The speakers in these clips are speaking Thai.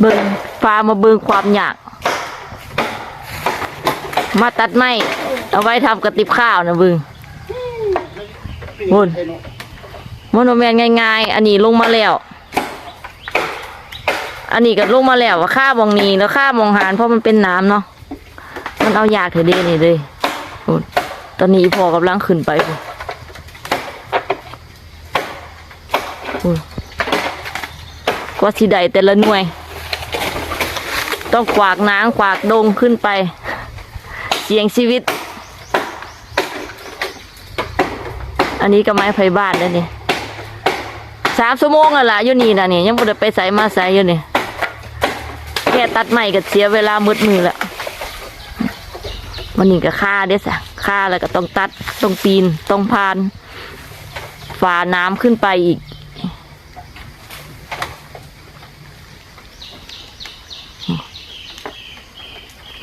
เบิงพามาเบิงความอยาก มาตัดไม้เอาไว้ทำกระติบข้าวนะเบิงบุญโมโนแมนง่ายๆ อันนี้ลงมาแล้ว อันนี้ก็ลงมาแล้วว่าค่ามองนี้แล้วค่ามองหานเพราะมันเป็นน้ำเนาะ มันเอายากเถอะเด้นี่เลยตอนนี้พอกำลังขึ้นไปบุนโอ้ยกว่าสิได้แต่ละหน่วย ต้องกวากน้ำกวากดงขึ้นไป เสี่ยงชีวิต อันนี้ก็ไม้ไผ่บ้านแล้วนี่สามชั่วโมงแล้วล่ะอยู่นี่นะนี่ยังบ่ได้ไปใส่มาใส่อยู่นี่แค่ตัดไม้ก็เสียเวลามืดมือล้ววันนี้ก็ค่าเด้สะค่าแล้วก็ต้องตัดต้องปีนต้องพานฝ่าน้ำขึ้นไปอีก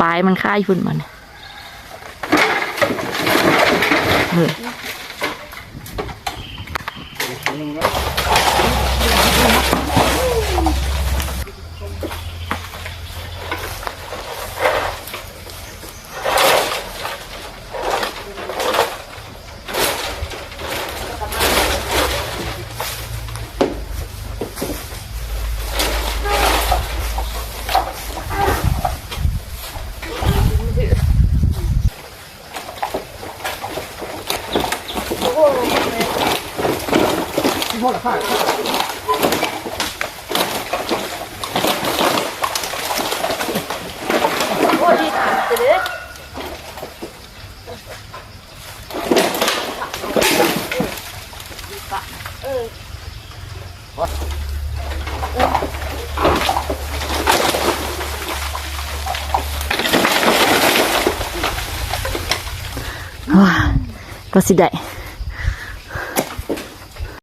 ปลายมันค่ายพุ่นมันเออ ว้าก็สิได้